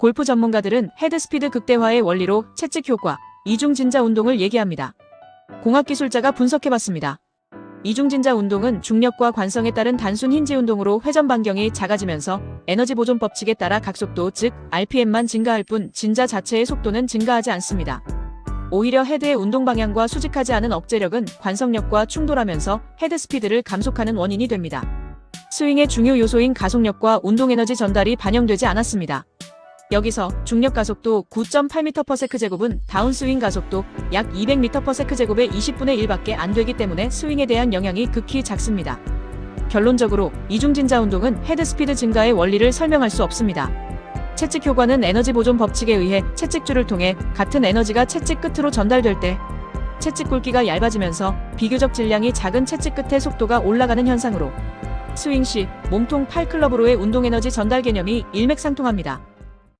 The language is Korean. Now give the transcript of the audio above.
골프 전문가들은 헤드스피드 극대화의 원리로 채찍 효과, 이중진자 운동을 얘기합니다. 공학 기술자가 분석해봤습니다. 이중진자 운동은 중력과 관성에 따른 단순 힌지 운동으로 회전 반경이 작아지면서 에너지 보존 법칙에 따라 각속도 즉 RPM만 증가할 뿐 진자 자체의 속도는 증가하지 않습니다. 오히려 헤드의 운동 방향과 수직하지 않은 억제력은 관성력과 충돌하면서 헤드 스피드를 감속하는 원인이 됩니다. 스윙의 중요 요소인 가속력과 운동 에너지 전달이 반영되지 않았습니다. 여기서 중력 가속도 9.8m/s 제곱은 다운스윙 가속도 약 200m/s 제곱의 20분의 1밖에 안 되기 때문에 스윙에 대한 영향이 극히 작습니다. 결론적으로 이중진자 운동은 헤드 스피드 증가의 원리를 설명할 수 없습니다. 채찍 효과는 에너지 보존 법칙에 의해 채찍줄을 통해 같은 에너지가 채찍 끝으로 전달될 때 채찍 굵기가 얇아지면서 비교적 질량이 작은 채찍 끝의 속도가 올라가는 현상으로 스윙 시 몸통 팔클럽으로의 운동 에너지 전달 개념이 일맥상통합니다.